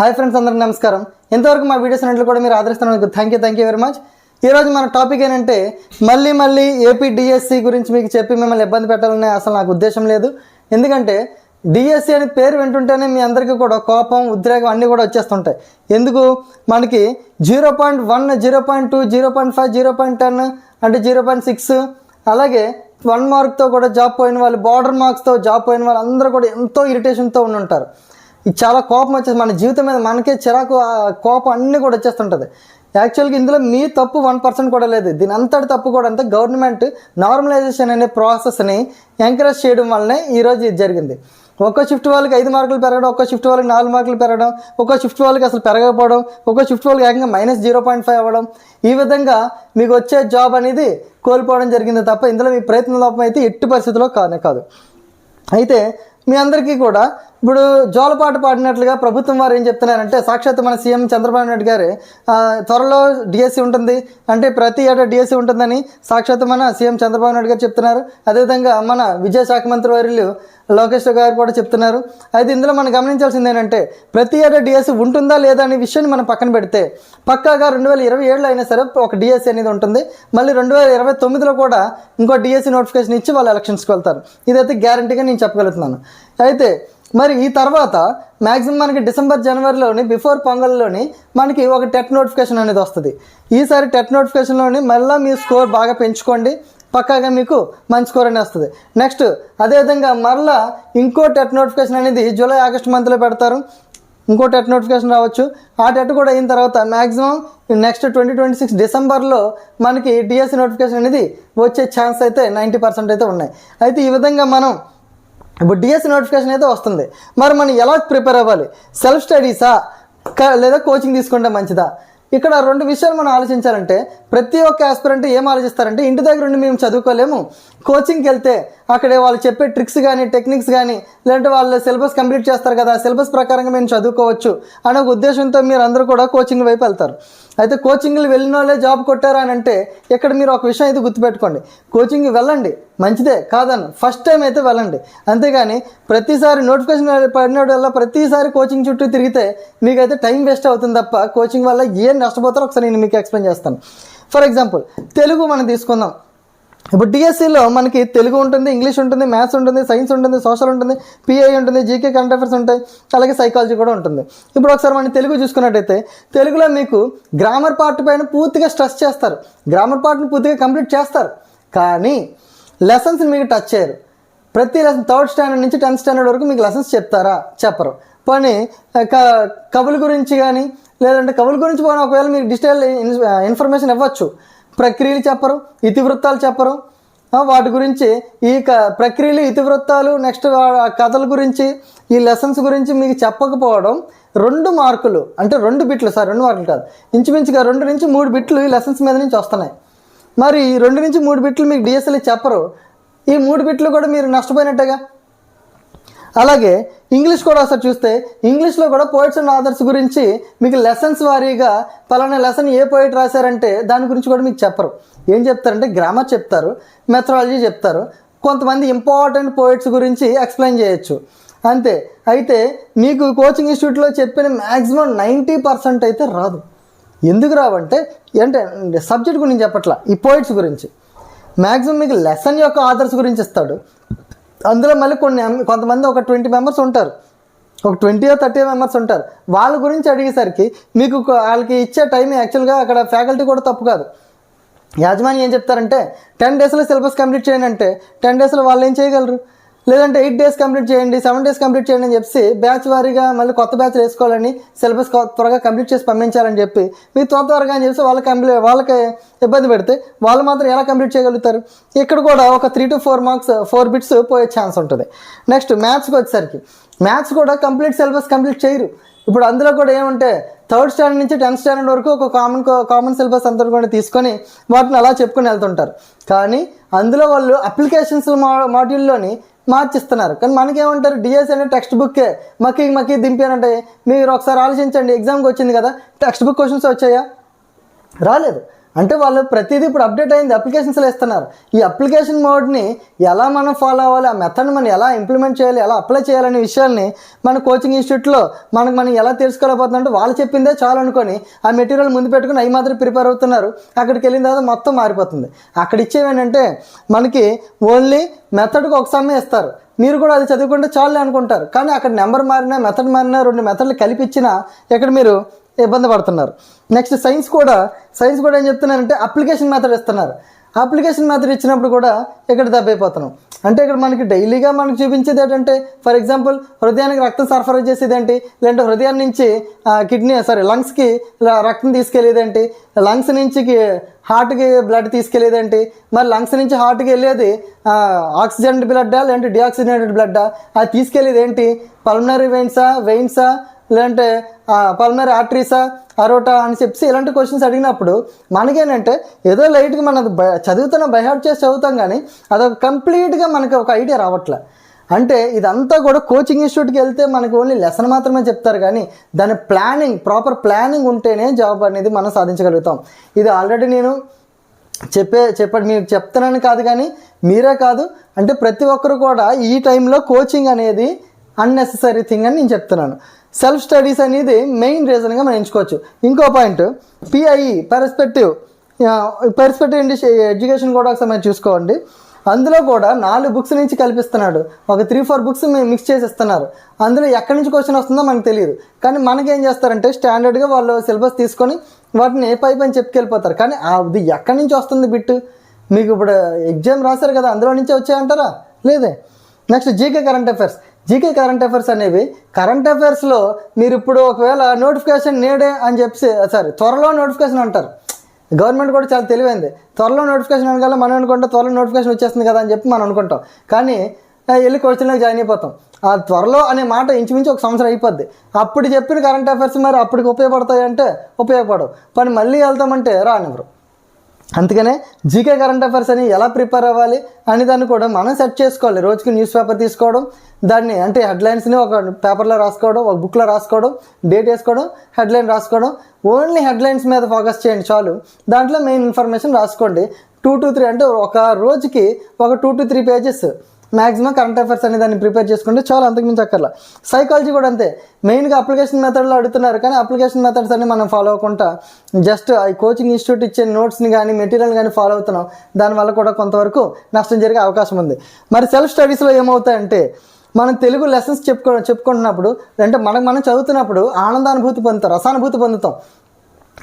Hi friends అందరికీ నమస్కారం. ఇంతవరకు మా వీడియోస్ అన్నింటిలో కూడా మీరు ఆదరిస్తున్నందుకు thank you thank you very much ఈరోజు మన టాపిక్ ఏంటంటే మళ్ళీ మళ్ళీ ఏపీ డిఎస్సి గురించి మీకు చెప్పి మిమ్మల్ని ఇబ్బంది పెట్టాలనే అసలు నాకు ఉద్దేశం లేదు. ఎందుకంటే డిఎస్సి అనే పేరు వింటుంటేనే మీ అందరికీ కూడా కోపం ఉద్రేకం అన్నీ కూడా వచ్చేస్తుంటాయి. ఎందుకు? మనకి zero point one zero point two zero point five zero point ten అంటే జీరో పాయింట్ సిక్స్ అలాగే వన్ మార్క్తో కూడా జాబ్ పోయిన వాళ్ళు బార్డర్ మార్క్స్తో జాబ్ పోయిన వాళ్ళు అందరూ కూడా ఎంతో ఇరిటేషన్తో ఉండి ఉంటారు ఇది చాలా కోపం వచ్చేసి మన జీవితం మీద మనకే చిరాకు కోపం అన్నీ కూడా వచ్చేస్తుంటుంది. యాక్చువల్గా ఇందులో మీ తప్పు వన్ పర్సెంట్ కూడా లేదు. దీని అంతటి తప్పు కూడా అంతా గవర్నమెంట్ నార్మలైజేషన్ అనే ప్రాసెస్ని ఎంకరేజ్ చేయడం వల్లనే ఈరోజు ఇది జరిగింది. ఒక్కో షిఫ్ట్ వాళ్ళకి ఐదు మార్కులు పెరగడం ఒక్కో షిఫ్ట్ వాళ్ళకి నాలుగు మార్కులు పెరగడం ఒక్కో షిఫ్ట్ వాళ్ళకి అసలు పెరగకపోవడం ఒక్కో షిఫ్ట్ వాళ్ళకి ఏకంగా మైనస్ జీరో పాయింట్ ఫైవ్ అవ్వడం ఈ విధంగా మీకు వచ్చే జాబ్ అనేది కోల్పోవడం జరిగింది తప్ప ఇందులో మీ ప్రయత్న లోపం అయితే ఎట్టి పరిస్థితిలో కానే కాదు. అయితే మీ అందరికీ కూడా ఇప్పుడు జోలపాట పాడినట్లుగా ప్రభుత్వం వారు ఏం చెప్తున్నారంటే సాక్షాత్ మన సీఎం చంద్రబాబు నాయుడు గారు త్వరలో డిఎస్సి ఉంటుంది. అంటే ప్రతి ఏటా డిఎస్సి ఉంటుందని సాక్షాత్ మన సీఎం చంద్రబాబు నాయుడు గారు చెప్తున్నారు. అదేవిధంగా మన విద్యాశాఖ మంత్రి వర్యులు లోకేష్ గారు కూడా చెప్తున్నారు. అయితే ఇందులో మనం గమనించాల్సింది ఏంటంటే ప్రతి ఏటా డిఎస్సి ఉంటుందా లేదా అనే విషయాన్ని మనం పక్కన పెడితే పక్కాగా రెండు వేల ఇరవై ఏడులో అయినా సరే ఒక డిఎస్సి అనేది ఉంటుంది. మళ్ళీ రెండు వేల ఇరవై తొమ్మిదిలో కూడా ఇంకో డిఎస్సి నోటిఫికేషన్ ఇచ్చి వాళ్ళు ఎలక్షన్స్కి వెళ్తారు. ఇదైతే గ్యారంటీగా నేను చెప్పగలుగుతున్నాను. అయితే మరి ఈ తర్వాత మ్యాక్సిమం మనకి డిసెంబర్ జనవరిలోని బిఫోర్ పొంగల్లోని మనకి ఒక టెట్ నోటిఫికేషన్ అనేది వస్తుంది. ఈసారి టెట్ నోటిఫికేషన్లోని మళ్ళీ మీ స్కోర్ బాగా పెంచుకోండి. పక్కాగా మీకు మంచి స్కోర్ అనేది వస్తుంది. నెక్స్ట్ అదేవిధంగా మరలా ఇంకో టెట్ నోటిఫికేషన్ అనేది జూలై ఆగస్ట్ మంత్లో పెడతారు. ఇంకో టెట్ నోటిఫికేషన్ రావచ్చు. ఆ టెట్ కూడా అయిన తర్వాత maximum next twenty twenty six డిసెంబర్లో మనకి డిఎస్సి నోటిఫికేషన్ అనేది వచ్చే ఛాన్స్ అయితే నైంటీ పర్సెంట్ అయితే ఉన్నాయి. అయితే ఈ విధంగా మనం ఇప్పుడు డిఎస్సి నోటిఫికేషన్ అయితే వస్తుంది. మరి మనం ఎలా ప్రిపేర్ అవ్వాలి? సెల్ఫ్ స్టడీసా లేదా కోచింగ్ తీసుకుంటే మంచిదా? ఇక్కడ రెండు విషయాలు మనం ఆలోచించాలంటే ప్రతి ఒక్క ఆస్పిరెంట్ ఏం ఆలోచిస్తారంటే ఇంటి దగ్గర ఉండి మేము చదువుకోలేము. కోచింగ్కి వెళ్తే అక్కడ వాళ్ళు చెప్పే ట్రిక్స్ కానీ టెక్నిక్స్ కానీ లేదంటే వాళ్ళు సిలబస్ కంప్లీట్ చేస్తారు కదా సిలబస్ ప్రకారంగా మేము చదువుకోవచ్చు అనే ఒక ఉద్దేశంతో మీరు అందరూ కూడా కోచింగ్ వైపు వెళ్తారు. అయితే కోచింగ్లు వెళ్ళిన వాళ్ళే జాబ్ కొట్టారా అని అంటే ఇక్కడ మీరు ఒక విషయం అయితే గుర్తుపెట్టుకోండి. కోచింగ్ వెళ్ళండి. మంచిదే కాదన్న. ఫస్ట్ టైం అయితే వెళ్ళండి. అంతేగాని ప్రతిసారి నోటిఫికేషన్ పడినప్పుడు వల్ల ప్రతిసారి కోచింగ్ చుట్టూ తిరిగితే మీకైతే టైం వేస్ట్ అవుతుంది తప్ప కోచింగ్ వల్ల ఏం నష్టపోతారో ఒకసారి నేను మీకు ఎక్స్ప్లెయిన్ చేస్తాను. ఫర్ ఎగ్జాంపుల్ తెలుగు మనం తీసుకుందాం. ఇప్పుడు డిఎస్సిలో మనకి తెలుగు ఉంటుంది ఇంగ్లీష్ ఉంటుంది మ్యాథ్స్ ఉంటుంది సైన్స్ ఉంటుంది సోషల్ ఉంటుంది పిఐ ఉంటుంది జీకే కరెంట్ అఫైర్స్ ఉంటాయి అలాగే సైకాలజీ కూడా ఉంటుంది. ఇప్పుడు ఒకసారి మనం తెలుగు చూసుకున్నట్టయితే తెలుగులో మీకు గ్రామర్ పార్ట్ పైన పూర్తిగా స్ట్రెస్ చేస్తారు. గ్రామర్ పార్ట్ని పూర్తిగా కంప్లీట్ చేస్తారు. కానీ లెసన్స్ మీకు టచ్ చేయరు. ప్రతి లెసన్ థర్డ్ స్టాండర్డ్ నుంచి టెన్త్ స్టాండర్డ్ వరకు మీకు లెసన్స్ చెప్తారా? చెప్పరు. పోనీ క- కవుల గురించి కానీ లేదంటే కవుల గురించి పోనీ ఒకవేళ మీకు డిజిటల్ ఇన్ఫర్మేషన్ ఇవ్వచ్చు. ప్రక్రియలు చెప్పరు ఇతివృత్తాలు చెప్పరు. వాటి గురించి ఈ క ప్రక్రియలు ఇతివృత్తాలు నెక్స్ట్ కథల గురించి ఈ లెసన్స్ గురించి మీకు చెప్పకపోవడం రెండు మార్కులు అంటే రెండు బిట్లు సార్ రెండు మార్కులు కాదు. ఇంచుమించుగా రెండు నుంచి మూడు బిట్లు ఈ లెసన్స్ మీద నుంచి వస్తున్నాయి. మరి ఈ రెండు నుంచి మూడు బిట్లు మీకు డిఎస్ఎల్ చెప్పరు. ఈ మూడు బిట్లు కూడా మీరు నష్టపోయినట్టుగా? అలాగే ఇంగ్లీష్ కూడా ఒకసారి చూస్తే ఇంగ్లీష్లో కూడా పోయిట్స్ అండ్ ఆథర్స్ గురించి మీకు లెసన్స్ వారీగా పలానా లెసన్ ఏ పోయిట్ రాశారంటే దాని గురించి కూడా మీకు చెప్పరు. ఏం చెప్తారంటే గ్రామర్ చెప్తారు మెథడాలజీ చెప్తారు కొంతమంది ఇంపార్టెంట్ పోయిట్స్ గురించి ఎక్స్ప్లెయిన్ చేయొచ్చు. అంతే. అయితే మీకు కోచింగ్ ఇన్స్టిట్యూట్లో చెప్పిన మ్యాక్సిమం నైంటీ పర్సెంట్ అయితే రాదు. ఎందుకు రావంటే అంటే సబ్జెక్ట్ గురించి చెప్పట్లా ఈ పోయిట్స్ గురించి. మ్యాక్సిమం మీకు లెసన్ యొక్క ఆథర్స్ గురించి ఇస్తాడు. అందులో మళ్ళీ కొన్ని కొంతమంది ఒక ట్వంటీ మెంబర్స్ ఉంటారు. ఒక ట్వంటీ థర్టీ మెంబర్స్ ఉంటారు. వాళ్ళ గురించి అడిగేసరికి మీకు వాళ్ళకి ఇచ్చే టైం యాక్చువల్గా అక్కడ ఫ్యాకల్టీ కూడా తప్పు కాదు. యాజమాన్యం ఏం చెప్తారంటే టెన్ డేస్లో సిలబస్ కంప్లీట్ చేయండి అంటే టెన్ డేస్లో వాళ్ళు ఏం చేయగలరు? లేదంటే ఎయిట్ డేస్ కంప్లీట్ చేయండి సెవెన్ డేస్ కంప్లీట్ చేయండి అని చెప్పి బ్యాచ్ వారీగా మళ్ళీ కొత్త బ్యాచ్ వేసుకోవాలని సిలబస్ త్వరగా కంప్లీట్ చేసి పంపించాలని చెప్పి మీరు త్వర త్వరగా అని చెప్పి వాళ్ళకి కంప్లీట్ వాళ్ళకి ఇబ్బంది పెడితే వాళ్ళు మాత్రం ఎలా కంప్లీట్ చేయగలుగుతారు? ఇక్కడ కూడా ఒక three to four marks four bits పోయే ఛాన్స్ ఉంటుంది. నెక్స్ట్ మ్యాథ్స్కి వచ్చేసరికి. మ్యాథ్స్ కూడా కంప్లీట్ సిలబస్ కంప్లీట్ చేయరు. ఇప్పుడు అందులో కూడా ఏమంటే థర్డ్ స్టాండర్డ్ నుంచి టెన్త్ స్టాండర్డ్ వరకు ఒక కామన్ కామన్ సిలబస్ అంతా కూడా తీసుకొని వాటిని అలా చెప్పుకొని వెళ్తుంటారు. కానీ అందులో వాళ్ళు అప్లికేషన్స్ మా మాడ్యూల్లోని మార్చిస్తున్నారు. కానీ మనకేమంటారు డిఎస్ అనే టెక్స్ట్ బుక్కే మక్కి మక్కి దింపానంటే మీరు ఒకసారి ఆలోచించండి ఎగ్జామ్కి వచ్చింది కదా టెక్స్ట్ బుక్ క్వశ్చన్స్ వచ్చాయా? రాలేదు. అంటే వాళ్ళు ప్రతిదీ ఇప్పుడు అప్డేట్ అయింది అప్లికేషన్స్లో ఇస్తున్నారు ఈ అప్లికేషన్ మోడ్ని ఎలా మనం ఫాలో అవ్వాలి ఆ మెథడ్ని మనం ఎలా ఇంప్లిమెంట్ చేయాలి ఎలా అప్లై చేయాలనే విషయాల్ని మన కోచింగ్ ఇన్స్టిట్యూట్లో మనకు మనం ఎలా తెలుసుకోలేకపోతుందంటే వాళ్ళు చెప్పిందే చాలు అనుకొని ఆ మెటీరియల్ ముందు పెట్టుకుని అవి మాత్రం ప్రిపేర్ అవుతున్నారు. అక్కడికి వెళ్ళిన తర్వాత మొత్తం మారిపోతుంది. అక్కడ ఇచ్చేవి ఏంటంటే మనకి ఓన్లీ మెథడ్కి ఒక సమ్మె ఇస్తారు. మీరు కూడా అది చదువుకుంటే చాలు అనుకుంటారు. కానీ అక్కడ నెంబర్ మారినా మెథడ్ మారినా రెండు మెథడ్లు కలిపిచ్చినా ఇక్కడ మీరు ఇబ్బంది పడుతున్నారు. నెక్స్ట్ సైన్స్ కూడా సైన్స్ కూడా ఏం చెప్తున్నారంటే అప్లికేషన్ మెథడ్ ఇస్తున్నారు. అప్లికేషన్ మెథడ్ ఇచ్చినప్పుడు కూడా ఇక్కడ దెబ్బైపోతున్నాం. అంటే ఇక్కడ మనకి డైలీగా మనకు చూపించేది ఏంటంటే ఫర్ ఎగ్జాంపుల్ హృదయానికి రక్తం సరఫరా చేసేది ఏంటి? లేదంటే హృదయం నుంచి కిడ్నీ సారీ లంగ్స్కి రక్తం తీసుకెళ్ళేది ఏంటి? లంగ్స్ నుంచి హార్ట్కి బ్లడ్ తీసుకెళ్ళేదేంటి మరి లంగ్స్ నుంచి హార్ట్కి వెళ్ళేది ఆక్సిజన్ బ్లడ్డా లేదంటే డిఆక్సిజనేటెడ్ బ్లడ్డా? అది తీసుకెళ్ళేది ఏంటి? పల్మనరీ వెయిన్సా వెయిన్సా లేదంటే పల్మర్ ఆర్టరీసా అరోటా అని చెప్పి ఇలాంటి క్వశ్చన్స్ అడిగినప్పుడు మనకేంటంటే ఏదో లైట్గా మనం అది చదువుతున్న బైహార్ట్ చేసి చదువుతాం కానీ అదొక కంప్లీట్గా మనకి ఒక ఐడియా రావట్లే. అంటే ఇదంతా కూడా కోచింగ్ ఇన్స్టిట్యూట్కి వెళ్తే మనకి ఓన్లీ లెసన్ మాత్రమే చెప్తారు కానీ దాని ప్లానింగ్ ప్రాపర్ ప్లానింగ్ ఉంటేనే జాబ్ అనేది మనం సాధించగలుగుతాం. ఇది ఆల్రెడీ నేను చెప్పే చెప్పండి మీరు చెప్తున్నాను కాదు కానీ మీరే కాదు అంటే ప్రతి ఒక్కరు కూడా ఈ టైంలో కోచింగ్ అనేది అన్నెసెసరీ థింగ్ అని నేను చెప్తున్నాను. సెల్ఫ్ స్టడీస్ అనేది మెయిన్ రీజన్గా మనం ఎంచుకోవచ్చు. ఇంకో point PIE perspective perspective education కూడా ఒకసారి మనం చూసుకోండి. అందులో కూడా నాలుగు బుక్స్ నుంచి కల్పిస్తున్నాడు. ఒక త్రీ ఫోర్ బుక్స్ మిక్స్ చేసి ఇస్తున్నారు అందులో ఎక్కడి నుంచి క్వశ్చన్ వస్తుందో మనకు తెలియదు. కానీ మనకేం చేస్తారంటే స్టాండర్డ్గా వాళ్ళు సిలబస్ తీసుకొని వాటిని ఏ పై పని చెప్పుకెళ్ళిపోతారు. కానీ అది ఎక్కడి నుంచి వస్తుంది బిట్ మీకు ఇప్పుడు ఎగ్జామ్ రాశారు కదా అందులో నుంచే వచ్చాయంటారా? లేదే. Next GK current affairs GK current affairs అనేవి. కరెంట్ అఫైర్స్లో మీరు ఇప్పుడు ఒకవేళ నోటిఫికేషన్ నేడే అని చెప్పి సారీ త్వరలో నోటిఫికేషన్ అంటారు. గవర్నమెంట్ కూడా చాలా తెలివైంది. త్వరలో నోటిఫికేషన్ అనగల మనం అనుకుంటే త్వరలో నోటిఫికేషన్ వచ్చేస్తుంది కదా అని చెప్పి మనం అనుకుంటాం. కానీ వెళ్ళి క్వశ్చన్లోకి జాయిన్ అయిపోతాం. ఆ త్వరలో అనే మాట ఇంచుమించు ఒక సంవత్సరం అయిపోద్ది. అప్పుడు చెప్పిన కరెంట్ అఫైర్స్ మరి అప్పటికి ఉపయోగపడతాయి అంటే ఉపయోగపడవు. పని మళ్ళీ వెళ్తామంటే రానివ్వరు. అందుకనే జీకే కరెంట్ అఫైర్స్ అని ఎలా ప్రిపేర్ అవ్వాలి అని దాన్ని కూడా మనం సెట్ చేసుకోవాలి. రోజుకి న్యూస్ పేపర్ తీసుకోవడం దాన్ని అంటే హెడ్లైన్స్ని ఒక పేపర్లో రాసుకోవడం ఒక బుక్లో రాసుకోవడం డేట్ వేసుకోవడం హెడ్లైన్ రాసుకోవడం ఓన్లీ హెడ్లైన్స్ మీద ఫోకస్ చేయండి చాలు. దాంట్లో మెయిన్ ఇన్ఫర్మేషన్ రాసుకోండి. టూ టు త్రీ అంటే ఒక రోజుకి ఒక two to three pages maximum current affairs అనే దాన్ని ప్రిపేర్ చేసుకుంటే చాలా అంతకుమించి అక్కర్లా. సైకాలజీ కూడా అంతే. మెయిన్గా అప్లికేషన్ మెథడ్లో అడుగుతున్నారు కానీ అప్లికేషన్ మెథడ్స్ అన్ని మనం ఫాలో అవ్వకుండా జస్ట్ ఈ కోచింగ్ ఇన్స్టిట్యూట్ ఇచ్చే నోట్స్ని కానీ మెటీరియల్ కానీ ఫాలో అవుతున్నాం. దానివల్ల కూడా కొంతవరకు నష్టం జరిగే అవకాశం ఉంది. మరి సెల్ఫ్ స్టడీస్లో ఏమవుతాయంటే మనం తెలుగు లెసన్స్ చెప్పుకో చెప్పుకుంటున్నప్పుడు అంటే మనకు మనం చదువుతున్నప్పుడు ఆనందానుభూతి పొందుతాం రసానుభూతి పొందుతాం.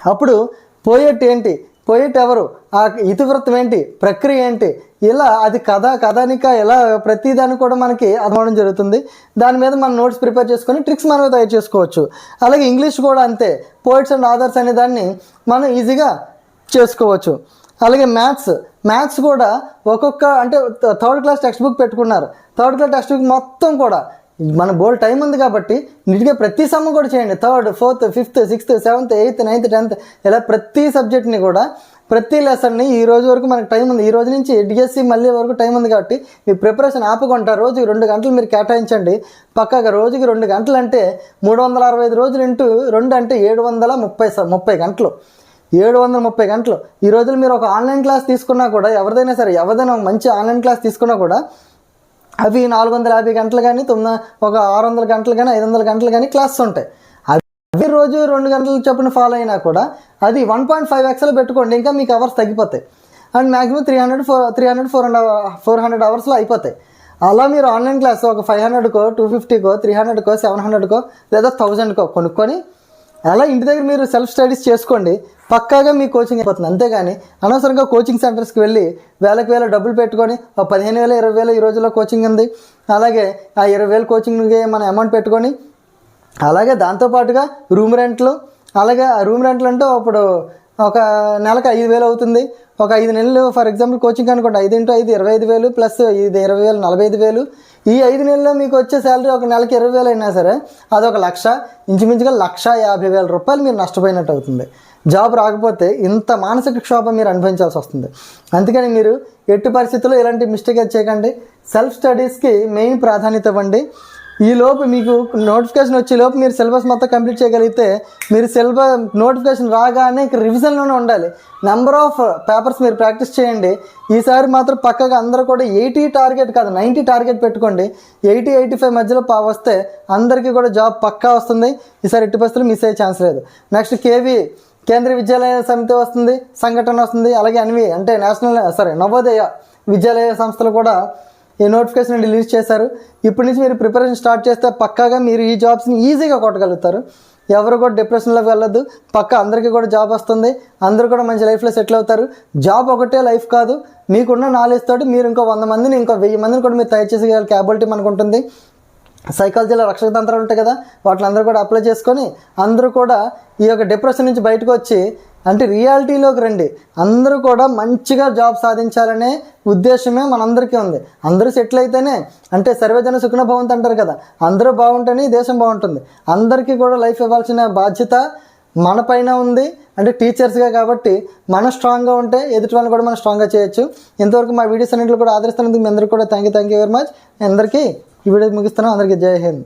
అప్పుడు పోయేట్ ఏంటి? పోయేట్ ఎవరు? ఆ ఇతివృత్తం ఏంటి? ప్రక్రియ ఏంటి? ఇలా అది కథ కథానిక ఇలా ప్రతిదాన్ని కూడా మనకి అర్థమవడం జరుగుతుంది. దాని మీద మనం నోట్స్ ప్రిపేర్ చేసుకొని ట్రిక్స్ మనమే తయారు చేసుకోవచ్చు. అలాగే ఇంగ్లీష్ కూడా అంతే. పోయిట్స్ అండ్ ఆథర్స్ అనే దాన్ని మనం ఈజీగా చేసుకోవచ్చు. అలాగే మ్యాథ్స్ మ్యాథ్స్ కూడా ఒక్కొక్క అంటే థర్డ్ క్లాస్ టెక్స్ట్ బుక్ పెట్టుకున్నారు. థర్డ్ క్లాస్ టెక్స్ట్ బుక్ మొత్తం కూడా మన బోల్డ్ టైం ఉంది కాబట్టి నీట్గా ప్రతి సమ్మ కూడా చేయండి. Third fourth fifth sixth seventh eighth ninth tenth ఇలా ప్రతి సబ్జెక్ట్ని కూడా ప్రతి లెసన్ని ఈ రోజు వరకు మనకు టైం ఉంది. ఈ రోజు నుంచి డిఎస్సి మళ్ళీ వరకు టైం ఉంది కాబట్టి మీ ప్రిపరేషన్ ఆపుకుంటా. రోజుకి రెండు గంటలు మీరు కేటాయించండి. పక్కాగా రోజుకి రెండు గంటలు అంటే మూడు వందల అరవై ఐదు రోజులు ఇంటూ రెండు అంటే ఏడు వందల ముప్పై స- ముప్పై గంటలు. ఏడు వందల ముప్పై గంటలు. ఈ రోజులు మీరు ఒక ఆన్లైన్ క్లాస్ తీసుకున్నా కూడా ఎవరిదైనా సరే ఎవరిదైనా మంచి ఆన్లైన్ క్లాస్ తీసుకున్నా కూడా అవి నాలుగు వందల యాభై గంటలు కానీ తొమ్మిది ఒక ఆరు వందల గంటలు కానీ ఐదు వందల గంటలు కానీ క్లాస్ ఉంటాయి. అవి రోజు రెండు గంటల చొప్పున ఫాలో అయినా కూడా అది వన్ పాయింట్ ఫైవ్ ఎక్స్లో పెట్టుకోండి ఇంకా మీకు అవర్స్ తగ్గిపోతాయి. And maximum three hundred four three hundred four hundred four hundred అవర్స్లో అయిపోతాయి. అలా మీరు ఆన్లైన్ క్లాస్ ఒక ఫైవ్ హండ్రెడ్కో టూ ఫిఫ్టీకో త్రీ హండ్రెడ్కో సెవెన్ హండ్రెడ్కో లేదా థౌజండ్కో కొనుక్కొని అలా ఇంటి దగ్గర మీరు సెల్ఫ్ స్టడీస్ చేసుకోండి. పక్కాగా మీ కోచింగ్ అయిపోతుంది. అంతేగాని అనవసరంగా కోచింగ్ సెంటర్స్కి వెళ్ళి వేలకు వేల డబ్బులు పెట్టుకొని ఒక పదిహేను వేల ఇరవై వేల ఈ రోజుల్లో కోచింగ్ ఉంది. అలాగే ఆ ఇరవై వేల కోచింగ్కి మన అమౌంట్ పెట్టుకొని అలాగే దాంతోపాటుగా రూమ్ రెంట్లు అలాగే ఆ రూమ్ రెంట్లు అంటే అప్పుడు ఒక నెలకు ఐదు వేలు అవుతుంది. ఒక ఐదు నెలలు ఫర్ ఎగ్జాంపుల్ కోచింగ్ అనుకోండి ఐదు ఇంటూ ఐదు ఇరవై ఐదు వేలు ప్లస్ ఇది ఇరవై వేలు నలభై ఐదు వేలు. ఈ ఐదు నెలల్లో మీకు వచ్చే శాలరీ ఒక నెలకి ఇరవై వేలు అయినా సరే అదొక లక్ష ఇంచుమించుగా లక్ష యాభై వేల రూపాయలు మీరు నష్టపోయినట్టు అవుతుంది. జాబ్ రాకపోతే ఇంత మానసిక క్షోభ మీరు అనుభవించాల్సి వస్తుంది. అందుకని మీరు ఎట్టి పరిస్థితుల్లో ఇలాంటి మిస్టేక్ చేయకండి. సెల్ఫ్ స్టడీస్కి మెయిన్ ప్రాధాన్యత ఇవ్వండి. ఈ లోపు మీకు నోటిఫికేషన్ వచ్చే లోపు మీరు సిలబస్ మొత్తం కంప్లీట్ చేయగలిగితే మీరు సిలబస్ నోటిఫికేషన్ రాగానే ఇక రివిజన్లోనే ఉండాలి. నెంబర్ ఆఫ్ పేపర్స్ మీరు ప్రాక్టీస్ చేయండి. ఈసారి మాత్రం పక్కగా అందరూ కూడా ఎయిటీ టార్గెట్ కాదు నైంటీ టార్గెట్ పెట్టుకోండి. ఎయిటీ ఎయిటీ ఫైవ్ మధ్యలో పా వస్తే అందరికీ కూడా జాబ్ పక్కా వస్తుంది. ఈసారి ఎట్టి పరిస్థితులు మిస్ అయ్యే ఛాన్స్ లేదు. నెక్స్ట్ కేవీ కేంద్రీయ విద్యాలయ సమితి వస్తుంది సంఘటన వస్తుంది అలాగే అన్వి అంటే నేషనల్ సారీ నవోదయ విద్యాలయ సంస్థలు కూడా ఈ నోటిఫికేషన్ రిలీజ్ చేశారు. ఇప్పటి నుంచి మీరు ప్రిపరేషన్ స్టార్ట్ చేస్తే పక్కాగా మీరు ఈ జాబ్స్ని ఈజీగా కొట్టగలుగుతారు. ఎవరు కూడా డిప్రెషన్లోకి వెళ్ళొద్దు. పక్క అందరికీ కూడా జాబ్ వస్తుంది. అందరూ కూడా మంచి లైఫ్లో సెటిల్ అవుతారు. జాబ్ ఒకటే లైఫ్ కాదు. మీకున్న నాలెడ్జ్ తోటి మీరు ఇంకో వంద మందిని ఇంకో వెయ్యి మందిని కూడా మీరు తయారు చేసే క్యాబిలిటీ మనకు ఉంటుంది. సైకాలజీలో రక్షక తంత్రాలు ఉంటాయి కదా వాటిని అందరూ కూడా అప్లై చేసుకొని అందరూ కూడా ఈ యొక్క డిప్రెషన్ నుంచి బయటకు వచ్చి అంటే రియాలిటీలోకి రండి. అందరూ కూడా మంచిగా జాబ్ సాధించాలనే ఉద్దేశమే మనందరికీ ఉంది. అందరూ సెటిల్ అయితేనే అంటే సర్వజన సుఖన భవంతి అంటారు కదా అందరూ బాగుంటేనే దేశం బాగుంటుంది. అందరికీ కూడా లైఫ్ ఇవ్వాల్సిన బాధ్యత మన పైన ఉంది. అంటే టీచర్స్గా కాబట్టి మనం స్ట్రాంగ్గా ఉంటే ఎదుటి వాళ్ళని కూడా మనం స్ట్రాంగ్గా చేయొచ్చు. ఇంతవరకు మా వీడియోస్ అన్నింటిలో కూడా ఆదరిస్తున్నందుకు మీ అందరికీ కూడా thank you thank you very much అందరికీ ఈ వీడియో ముగిస్తున్నాం అందరికీ జై హింద్.